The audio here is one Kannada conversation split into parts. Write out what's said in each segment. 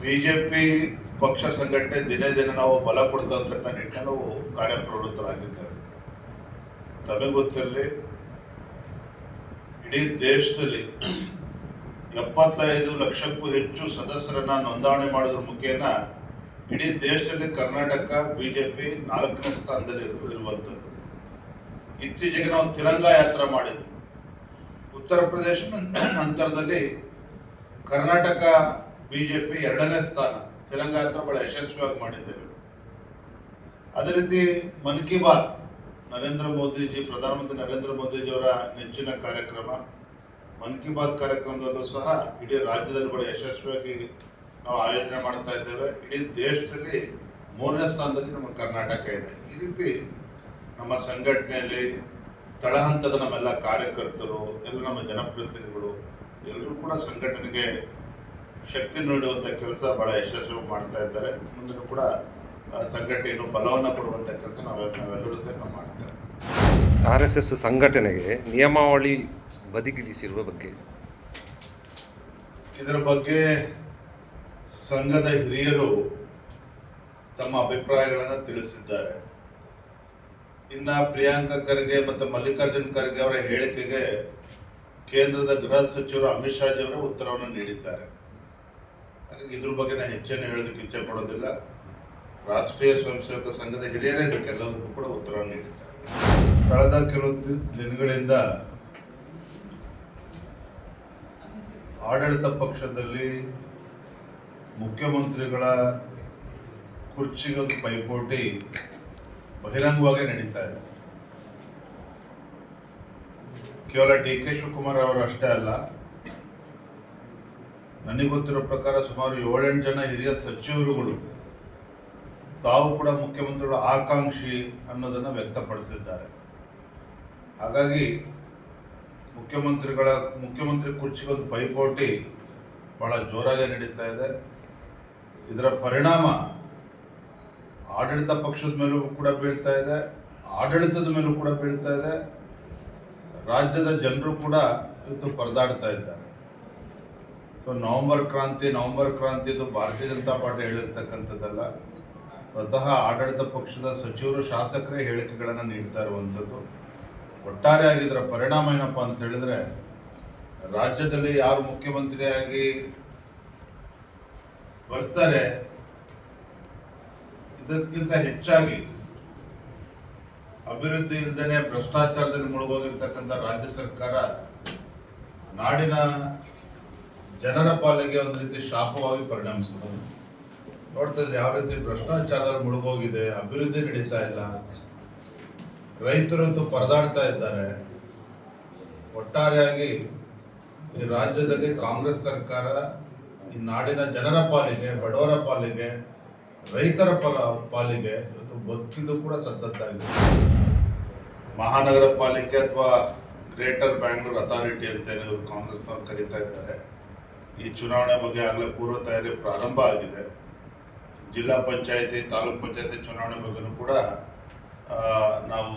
ಬಿಜೆಪಿ ಪಕ್ಷ ಸಂಘಟನೆ ದಿನೇ ದಿನ ನಾವು ಬಲ ಕೊಡ್ತಕ್ಕಂಥ ನಿಟ್ಟಿನಲ್ಲಿ ಕಾರ್ಯಪ್ರವೃತ್ತರಾಗಿದ್ದೇವೆ ತಮಗೆ ಗೊತ್ತಿರಲಿ, ಇಡೀ ದೇಶದಲ್ಲಿ ಎಪ್ಪತ್ತೈದು ಲಕ್ಷಕ್ಕೂ ಹೆಚ್ಚು ಸದಸ್ಯರನ್ನ ನೋಂದಣಿ ಮಾಡೋದ್ರ ಮುಖೇನ, ಇಡೀ ದೇಶದಲ್ಲಿ ಕರ್ನಾಟಕ, ಬಿಜೆಪಿ ನಾಲ್ಕನೇ ಸ್ಥಾನದಲ್ಲಿ ಇರು- ಇರುವಂಥದ್ದು. ಇತ್ತೀಚೆಗೆ ನಾವು ತಿರಂಗ ಯಾತ್ರೆ ಮಾಡಿದ್ವಿ. ಉತ್ತರ ಪ್ರದೇಶ ನಂತರದಲ್ಲಿ ಕರ್ನಾಟಕ ಬಿಜೆಪಿ ಎರಡನೇ ಸ್ಥಾನ, ತೆಲಂಗಾಣ ಹತ್ರ ಬಹಳ ಯಶಸ್ವಿಯಾಗಿ ಮಾಡಿದ್ದೇವೆ. ಅದೇ ರೀತಿ ಮನ್ ಕಿ ಬಾತ್, ನರೇಂದ್ರ ಮೋದಿಜಿ, ಪ್ರಧಾನಮಂತ್ರಿ ನರೇಂದ್ರ ಮೋದಿಜಿಯವರ ನೆಚ್ಚಿನ ಕಾರ್ಯಕ್ರಮ, ಮನ್ ಕಿ ಬಾತ್ ಕಾರ್ಯಕ್ರಮದಲ್ಲೂ ಸಹ ಇಡೀ ರಾಜ್ಯದಲ್ಲಿ ಬಹಳ ಯಶಸ್ವಿಯಾಗಿ ನಾವು ಆಯೋಜನೆ ಮಾಡ್ತಾ ಇದ್ದೇವೆ. ಇಡೀ ದೇಶದಲ್ಲಿ ಮೂರನೇ ಸ್ಥಾನದಲ್ಲಿ ನಮ್ಮ ಕರ್ನಾಟಕ ಇದೆ. ಈ ರೀತಿ ನಮ್ಮ ಸಂಘಟನೆಯಲ್ಲಿ ತಳಹಂತದ ನಮ್ಮೆಲ್ಲ ಕಾರ್ಯಕರ್ತರು, ಎಲ್ಲ ನಮ್ಮ ಜನಪ್ರತಿನಿಧಿಗಳು, ಎಲ್ಲರೂ ಕೂಡ ಸಂಘಟನೆಗೆ ಶಕ್ತಿ ನೀಡುವಂಥ ಕೆಲಸ ಬಹಳ ಯಶಸ್ವಿ ಮಾಡ್ತಾ ಇದ್ದಾರೆ. ಮುಂದಿನ ಕೂಡ ಸಂಘಟನೆಯನ್ನು ಸಂಘಟನೆ ಬಲವನ್ನು ಕೊಡುವಂಥ ಕೆಲಸ ನಾವು ನಾವೆಲ್ಲರೂ ನಾವು ಮಾಡ್ತೇವೆ ಆರ್ ಎಸ್ ಎಸ್ ಸಂಘಟನೆಗೆ ನಿಯಮಾವಳಿ ಬದಿಗಿಳಿಸಿರುವ ಬಗ್ಗೆ? ಇದರ ಬಗ್ಗೆ ಸಂಘದ ಹಿರಿಯರು ತಮ್ಮ ಅಭಿಪ್ರಾಯಗಳನ್ನು ತಿಳಿಸಿದ್ದಾರೆ. ಇನ್ನ ಪ್ರಿಯಾಂಕಾ ಖರ್ಗೆ ಮತ್ತು ಮಲ್ಲಿಕಾರ್ಜುನ್ ಖರ್ಗೆ ಅವರ ಹೇಳಿಕೆಗೆ ಕೇಂದ್ರದ ಗೃಹ ಸಚಿವರು ಅಮಿತ್ ಶಾಜಿ ಅವರ ಉತ್ತರವನ್ನು ನೀಡಿದ್ದಾರೆ. ಇದ್ರ ಬಗ್ಗೆ ನಾನು ಹೆಚ್ಚೇನು ಹೇಳೋದಕ್ಕೆ ಇಚ್ಛೆ ಪಡೋದಿಲ್ಲ. ರಾಷ್ಟ್ರೀಯ ಸ್ವಯಂ ಸೇವಕ ಸಂಘದ ಹಿರಿಯರೇ ಇದಕ್ಕೆಲ್ಲದಕ್ಕೂ ಕೂಡ ಉತ್ತರ ನೀಡಿದ್ದಾರೆ ಕಳೆದ ಕೆಲವು ದಿನಗಳಿಂದ ಆಡಳಿತ ಪಕ್ಷದಲ್ಲಿ ಮುಖ್ಯಮಂತ್ರಿಗಳ ಕುರ್ಚಿಗೊಂದು ಪೈಪೋಟಿ ಬಹಿರಂಗವಾಗಿ ನಡೀತಾ ಇದೆ. ಕೇವಲ ಡಿ ಕೆ ಶಿವಕುಮಾರ್ ಅವರು ಅಷ್ಟೇ ಅಲ್ಲ ನನಗೆ ಗೊತ್ತಿರೋ ಪ್ರಕಾರ ಸುಮಾರು ಏಳೆಂಟು ಜನ ಹಿರಿಯ ಸಚಿವರುಗಳು, ತಾವು ಕೂಡ ಮುಖ್ಯಮಂತ್ರಿಗಳ ಆಕಾಂಕ್ಷಿ ಅನ್ನೋದನ್ನು ವ್ಯಕ್ತಪಡಿಸಿದ್ದಾರೆ. ಹಾಗಾಗಿ ಮುಖ್ಯಮಂತ್ರಿಗಳ, ಮುಖ್ಯಮಂತ್ರಿ ಕುರ್ಚಿಗೊಂದು ಪೈಪೋಟಿ ಬಹಳ ಜೋರಾಗಿ ನಡೀತಾ ಇದೆ. ಇದರ ಪರಿಣಾಮ ಆಡಳಿತ ಪಕ್ಷದ ಮೇಲೂ ಕೂಡ ಬೀಳ್ತಾ ಇದೆ, ಆಡಳಿತದ ಮೇಲೂ ಕೂಡ ಬೀಳ್ತಾ ಇದೆ. ರಾಜ್ಯದ ಜನರು ಕೂಡ ಇವತ್ತು ಪರದಾಡ್ತಾ ಇದ್ದಾರೆ. ಸೊ ನವೆಂಬರ್ ಕ್ರಾಂತಿ ನವೆಂಬರ್ ಕ್ರಾಂತಿ ಅದು ಭಾರತೀಯ ಜನತಾ ಪಾರ್ಟಿ ಹೇಳಿರ್ತಕ್ಕಂಥದ್ದಲ್ಲ. ಸ್ವತಃ ಆಡಳಿತ ಪಕ್ಷದ ಸಚಿವರು ಶಾಸಕರೇ ಹೇಳಿಕೆಗಳನ್ನು ನೀಡ್ತಾ ಇರುವಂಥದ್ದು. ಒಟ್ಟಾರೆ ಇದರ ಪರಿಣಾಮ ಏನಪ್ಪ ಅಂತ ಹೇಳಿದ್ರೆ, ರಾಜ್ಯದಲ್ಲಿ ಯಾರು ಮುಖ್ಯಮಂತ್ರಿಯಾಗಿ ಬರ್ತಾರೆ, ಇದಕ್ಕಿಂತ ಹೆಚ್ಚಾಗಿ ಅಭಿವೃದ್ಧಿ ಇಲ್ದೇನೆ ಭ್ರಷ್ಟಾಚಾರದಲ್ಲಿ ಮುಳುಗೋಗಿರ್ತಕ್ಕಂಥ ರಾಜ್ಯ ಸರ್ಕಾರ ನಾಡಿನ ಜನರ ಪಾಲಿಗೆ ಒಂದು ರೀತಿ ಶಾಪವಾಗಿ ಪರಿಣಮಿಸಿದೆ ನೋಡ್ತಾ ಇದ್ರೆ ಯಾವ ರೀತಿ ಭ್ರಷ್ಟಾಚಾರದಲ್ಲಿ ಮುಳುಗೋಗಿದೆ, ಅಭಿವೃದ್ಧಿ ನಡೀತಾ ಇಲ್ಲ. ರೈತರಂತೂ ಪರದಾಡ್ತಾ ಇದ್ದಾರೆ. ಒಟ್ಟಾರೆಯಾಗಿ ಈ ರಾಜ್ಯದಲ್ಲಿ ಕಾಂಗ್ರೆಸ್ ಸರ್ಕಾರ ಈ ನಾಡಿನ ಜನರ ಪಾಲಿಗೆ, ಬಡವರ ಪಾಲಿಗೆ, ರೈತರ ಪಾಲ ಪಾಲಿಗೆ ಬದುಕಿದ್ದು ಕೂಡ ಸದ್ದತ್ತಾಗಿದೆ ಮಹಾನಗರ ಪಾಲಿಕೆ ಅಥವಾ ಗ್ರೇಟರ್ ಬ್ಯಾಂಗ್ಳೂರ್ ಅಥಾರಿಟಿ ಏನು ಕಾಂಗ್ರೆಸ್ನವ್ರು ಕರೀತಾ ಇದ್ದಾರೆ. ಈ ಚುನಾವಣೆ ಬಗ್ಗೆ ಆಗಲೇ ಪೂರ್ವ ತಯಾರಿ ಪ್ರಾರಂಭ ಆಗಿದೆ. ಜಿಲ್ಲಾ ಪಂಚಾಯತಿ, ತಾಲೂಕ್ ಪಂಚಾಯತಿ ಚುನಾವಣೆ ಬಗ್ಗೆನೂ ಕೂಡ ನಾವು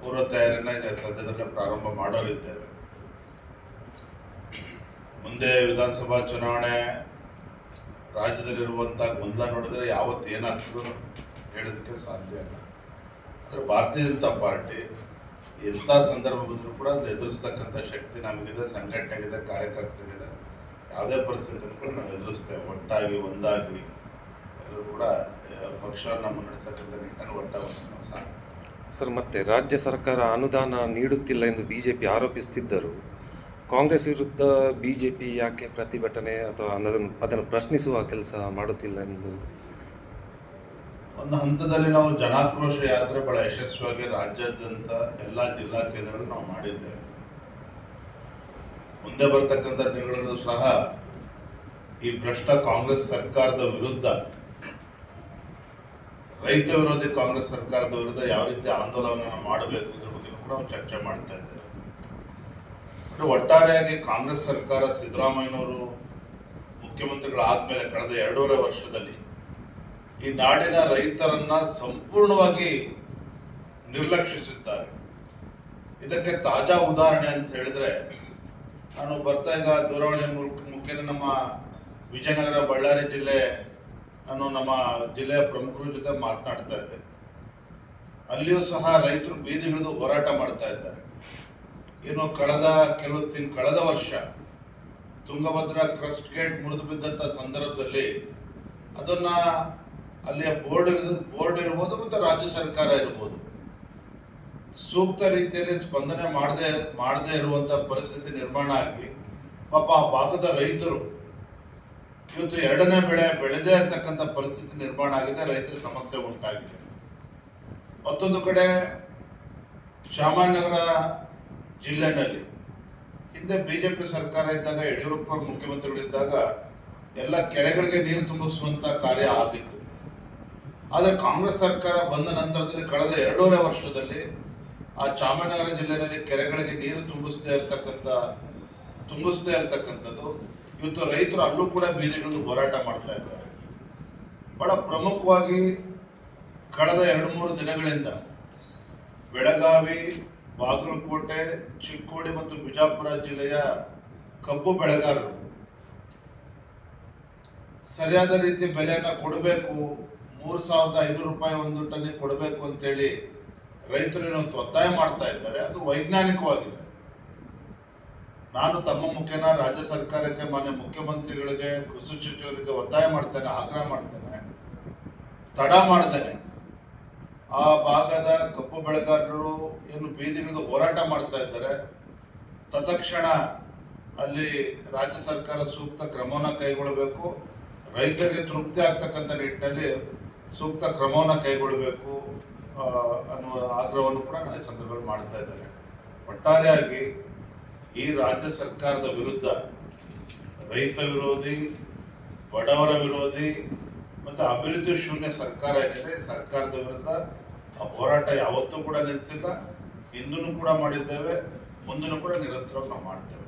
ಪೂರ್ವ ತಯಾರಿನ ಸದ್ಯದಲ್ಲೇ ಪ್ರಾರಂಭ ಮಾಡಲಿದ್ದೇವೆ. ಮುಂದೆ ವಿಧಾನಸಭಾ ಚುನಾವಣೆ ರಾಜ್ಯದಲ್ಲಿರುವಂಥ ಗೊಂದಲ ನೋಡಿದ್ರೆ ಯಾವತ್ತು ಏನಾಗ್ತದೋ ಹೇಳೋದಕ್ಕೆ ಸಾಧ್ಯ ಇಲ್ಲ. ಆದರೆ ಭಾರತೀಯ ಜನತಾ ಪಾರ್ಟಿ ಎಂಥ ಸಂದರ್ಭ ಬಂದರೂ ಕೂಡ ಅದನ್ನ ಎದುರಿಸ್ತಕ್ಕಂಥ ಶಕ್ತಿ ನಮಗಿದೆ ಸಂಘಟನೆಗಿದೆ ಕಾರ್ಯಕರ್ತರಿಗಿದೆ. ಯಾವುದೇ ಪರಿಸ್ಥಿತಿಯನ್ನು ನಾವು ಎದುರಿಸ್ತೇವೆ. ಒಟ್ಟಾಗಿ ಒಂದಾಗಿ ಎಲ್ಲರೂ ಕೂಡ ಪಕ್ಷವನ್ನು ನಡೆಸತಕ್ಕಂಥ ನಿಟ್ಟಿನಲ್ಲಿ ಒಟ್ಟಾಗಿ ಸರ್ ಮತ್ತೆ ರಾಜ್ಯ ಸರ್ಕಾರ ಅನುದಾನ ನೀಡುತ್ತಿಲ್ಲ ಎಂದು ಬಿಜೆಪಿ ಆರೋಪಿಸುತ್ತಿದ್ದರು ಕಾಂಗ್ರೆಸ್ ವಿರುದ್ಧ ಬಿಜೆಪಿ ಯಾಕೆ ಪ್ರತಿಭಟನೆ ಅಥವಾ ಅದನ್ನು ಅದನ್ನು ಪ್ರಶ್ನಿಸುವ ಕೆಲಸ ಮಾಡುತ್ತಿಲ್ಲ ಎಂದು? ಒಂದು ಹಂತದಲ್ಲಿ ನಾವು ಜನಾಕ್ರೋಶ ಯಾತ್ರೆ ಬಹಳ ಯಶಸ್ವಿಯಾಗಿ ರಾಜ್ಯಾದ್ಯಂತ ಎಲ್ಲ ಜಿಲ್ಲಾ ಕೇಂದ್ರಗಳು ನಾವು ಮಾಡಿದ್ದೇವೆ. ಮುಂದೆ ಬರ್ತಕ್ಕಂಥ ದಿನಗಳಲ್ಲೂ ಸಹ ಈ ಭ್ರಷ್ಟ ಕಾಂಗ್ರೆಸ್ ಸರ್ಕಾರದ ವಿರುದ್ಧ, ರೈತ ವಿರೋಧಿ ಕಾಂಗ್ರೆಸ್ ಸರ್ಕಾರದ ವಿರುದ್ಧ ಯಾವ ರೀತಿ ಆಂದೋಲನ ಮಾಡಬೇಕು ಇದ್ರ ಬಗ್ಗೆ ಕೂಡ ಚರ್ಚೆ ಮಾಡ್ತಾ ಇದ್ದೇವೆ ಒಟ್ಟಾರೆಯಾಗಿ ಕಾಂಗ್ರೆಸ್ ಸರ್ಕಾರ ಸಿದ್ದರಾಮಯ್ಯನವರು ಮುಖ್ಯಮಂತ್ರಿಗಳಾದ್ಮೇಲೆ ಕಳೆದ ಎರಡೂವರೆ ವರ್ಷದಲ್ಲಿ ಈ ನಾಡಿನ ರೈತರನ್ನ ಸಂಪೂರ್ಣವಾಗಿ ನಿರ್ಲಕ್ಷಿಸಿದ್ದಾರೆ. ಇದಕ್ಕೆ ತಾಜಾ ಉದಾಹರಣೆ ಅಂತ ಹೇಳಿದ್ರೆ ನಾನು ಬರ್ತಾ ಈಗ ದೂರವಾಣಿ ಮುಖೇನ ನಮ್ಮ ವಿಜಯನಗರ, ಬಳ್ಳಾರಿ ಜಿಲ್ಲೆ ನಾನು ನಮ್ಮ ಜಿಲ್ಲೆಯ ಪ್ರಮುಖರ ಜೊತೆ ಮಾತನಾಡ್ತಾ ಇದ್ದೆ. ಅಲ್ಲಿಯೂ ಸಹ ರೈತರು ಬೀದಿಗಿಳಿದು ಹೋರಾಟ ಮಾಡ್ತಾ ಇದ್ದಾರೆ. ಏನು ಕಳೆದ ಕೆಲವು ತಿಂಗ್ ಕಳೆದ ವರ್ಷ ತುಂಗಭದ್ರಾ ಕ್ರಸ್ಟ್ ಗೇಟ್ ಮುರಿದು ಬಿದ್ದಂಥ ಸಂದರ್ಭದಲ್ಲಿ ಅದನ್ನ ಅಲ್ಲಿಯ ಬೋರ್ಡ್ ಬೋರ್ಡ್ ಇರ್ಬೋದು ಮತ್ತು ರಾಜ್ಯ ಸರ್ಕಾರ ಇರ್ಬೋದು ಸೂಕ್ತ ರೀತಿಯಲ್ಲಿ ಸ್ಪಂದನೆ ಮಾಡದೆ, ಮಾಡದೇ ಇರುವಂತ ಪರಿಸ್ಥಿತಿ ನಿರ್ಮಾಣ ಆಗಿ, ಪಾಪ ಆ ಭಾಗದ ರೈತರು ಇವತ್ತು ಎರಡನೇ ಬೆಳೆ ಬೆಳೆದೇ ಇರತಕ್ಕಂಥ ಪರಿಸ್ಥಿತಿ ನಿರ್ಮಾಣ ಆಗಿದೆ, ರೈತರ ಸಮಸ್ಯೆ ಉಂಟಾಗಿದೆ. ಮತ್ತೊಂದು ಕಡೆ ಶಾಮನಗರ ಜಿಲ್ಲೆನಲ್ಲಿ ಹಿಂದೆ ಬಿಜೆಪಿ ಸರ್ಕಾರ ಇದ್ದಾಗ, ಯಡಿಯೂರಪ್ಪ ಮುಖ್ಯಮಂತ್ರಿಗಳಿದ್ದಾಗ ಎಲ್ಲ ಕೆರೆಗಳಿಗೆ ನೀರು ತುಂಬಿಸುವಂತ ಕಾರ್ಯ ಆಗಿತ್ತು. ಆದರೆ ಕಾಂಗ್ರೆಸ್ ಸರ್ಕಾರ ಬಂದ ನಂತರದಲ್ಲಿ ಕಳೆದ ಎರಡೂವರೆ ವರ್ಷದಲ್ಲಿ ಆ ಚಾಮರಾಜನಗರ ಜಿಲ್ಲೆಯಲ್ಲಿ ಕೆರೆಗಳಿಗೆ ನೀರು ತುಂಬಿಸದೇ ಇರತಕ್ಕಂಥ ತುಂಬಿಸದೇ ಇರತಕ್ಕಂಥದ್ದು, ಇವತ್ತು ರೈತರು ಅಲ್ಲೂ ಕೂಡ ಬೀದಿಗಳನ್ನು ಹೋರಾಟ ಮಾಡ್ತಾ ಇದ್ದಾರೆ. ಬಹಳ ಪ್ರಮುಖವಾಗಿ ಕಳೆದ ಎರಡು ಮೂರು ದಿನಗಳಿಂದ ಬೆಳಗಾವಿ, ಬಾಗಲಕೋಟೆ, ಚಿಕ್ಕೋಡಿ ಮತ್ತು ಬಿಜಾಪುರ ಜಿಲ್ಲೆಯ ಕಬ್ಬು ಬೆಳೆಗಾರರು ಸರಿಯಾದ ರೀತಿ ಬೆಲೆಯನ್ನು ಕೊಡಬೇಕು, ಮೂರು ಸಾವಿರದ ಐನೂರು ರೂಪಾಯಿ ಒಂದು ಟನ್ನಿಗೆ ಕೊಡಬೇಕು ಅಂತೇಳಿ ರೈತರು ಏನಂತ ಒತ್ತಾಯ ಮಾಡ್ತಾ ಇದ್ದಾರೆ, ಅದು ವೈಜ್ಞಾನಿಕವಾಗಿದೆ. ನಾನು ತಮ್ಮ ಮುಖೇನ ರಾಜ್ಯ ಸರ್ಕಾರಕ್ಕೆ, ಮಾನ್ಯ ಮುಖ್ಯಮಂತ್ರಿಗಳಿಗೆ, ಕೃಷಿ ಸಚಿವರಿಗೆ ಒತ್ತಾಯ ಮಾಡ್ತೇನೆ, ಆಗ್ರಹ ಮಾಡ್ತೇನೆ, ತಡ ಮಾಡ್ತೇನೆ. ಆ ಭಾಗದ ಕಬ್ಬು ಬೆಳೆಗಾರರು ಏನು ಬೀದಿಗಿಳಿದು ಹೋರಾಟ ಮಾಡ್ತಾ ಇದ್ದಾರೆ. ತತ್ಕ್ಷಣ ಅಲ್ಲಿ ರಾಜ್ಯ ಸರ್ಕಾರ ಸೂಕ್ತ ಕ್ರಮವನ್ನು ಕೈಗೊಳ್ಳಬೇಕು. ರೈತರಿಗೆ ತೃಪ್ತಿ ಆಗ್ತಕ್ಕಂಥ ನಿಟ್ಟಿನಲ್ಲಿ ಸೂಕ್ತ ಕ್ರಮವನ್ನು ಕೈಗೊಳ್ಳಬೇಕು. ಅನ್ನುವ ಆಗ್ರಹವನ್ನು ಕೂಡ ನಾನು ಸಂದರ್ಭದಲ್ಲಿ ಮಾಡ್ತಾ ಇದ್ದಾರೆ. ಒಟ್ಟಾರೆಯಾಗಿ ಈ ರಾಜ್ಯ ಸರ್ಕಾರದ ವಿರುದ್ಧ ರೈತ ವಿರೋಧಿ, ಬಡವರ ವಿರೋಧಿ ಮತ್ತು ಅಭಿವೃದ್ಧಿ ಶೂನ್ಯ ಸರ್ಕಾರ ಏನಿದೆ, ಸರ್ಕಾರದ ವಿರುದ್ಧ ಆ ಹೋರಾಟ ಯಾವತ್ತೂ ಕೂಡ ನಿಲ್ಲಿಸಿಲ್ಲ ಹಿಂದೂ ಕೂಡ ಮಾಡಿದ್ದೇವೆ ಮುಂದೂ ಕೂಡ ನಿರಂತರ ನಾವು ಮಾಡ್ತೇವೆ.